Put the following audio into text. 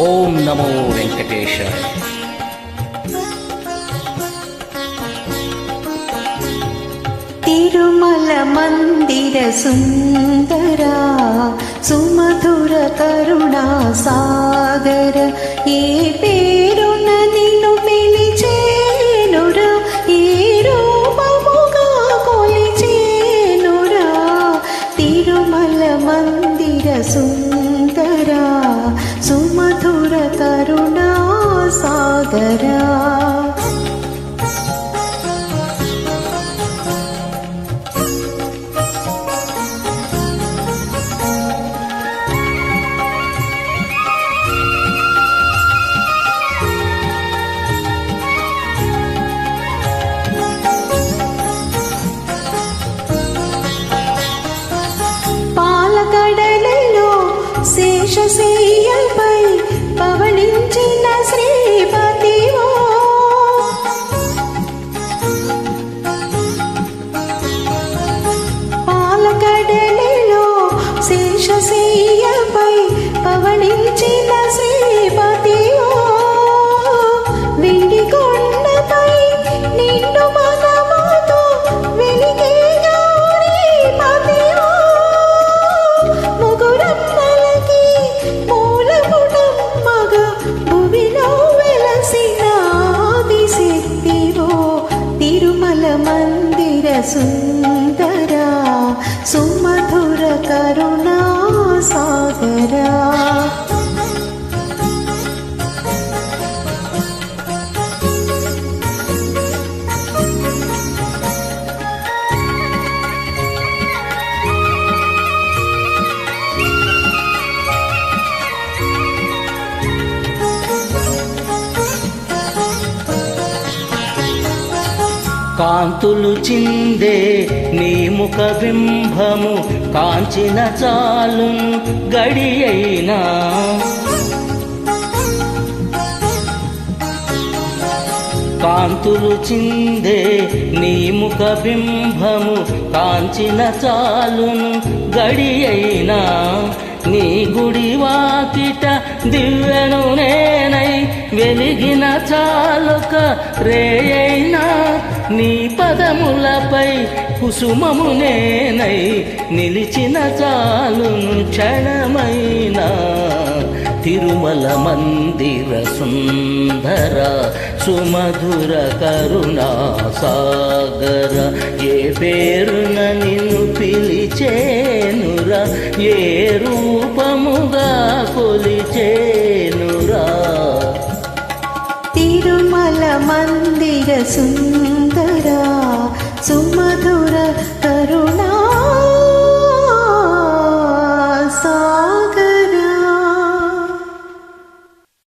ఓం నమో వెంకటేశ తిరుమల మందిర సుందరా సుమధుర సాగరా పాలకడలలో శేషశయ్యపై మందిర సుందరా కాంతులు చిందే నీ ముఖ బింబము కాంచిన చాలు గడి అయినా. కాంతులు చిందే నీ ముఖ బింబము కాంచిన చాలును గడి అయినా. గుడి వాకిట దివ్యను నేనై వెలిగిన చాలుక రేయైనా నీ పదములపై కుసుమము నేనై నిలిచిన చాలును క్షణమైనా. తిరుమల మందిర సుందర సుమధుర కరుణా సాగర ఏ పేరున నిన్న కొలిచేనురా ఏ రూపముగా కొలిచేనురా. తిరుమల మందిర సుందరా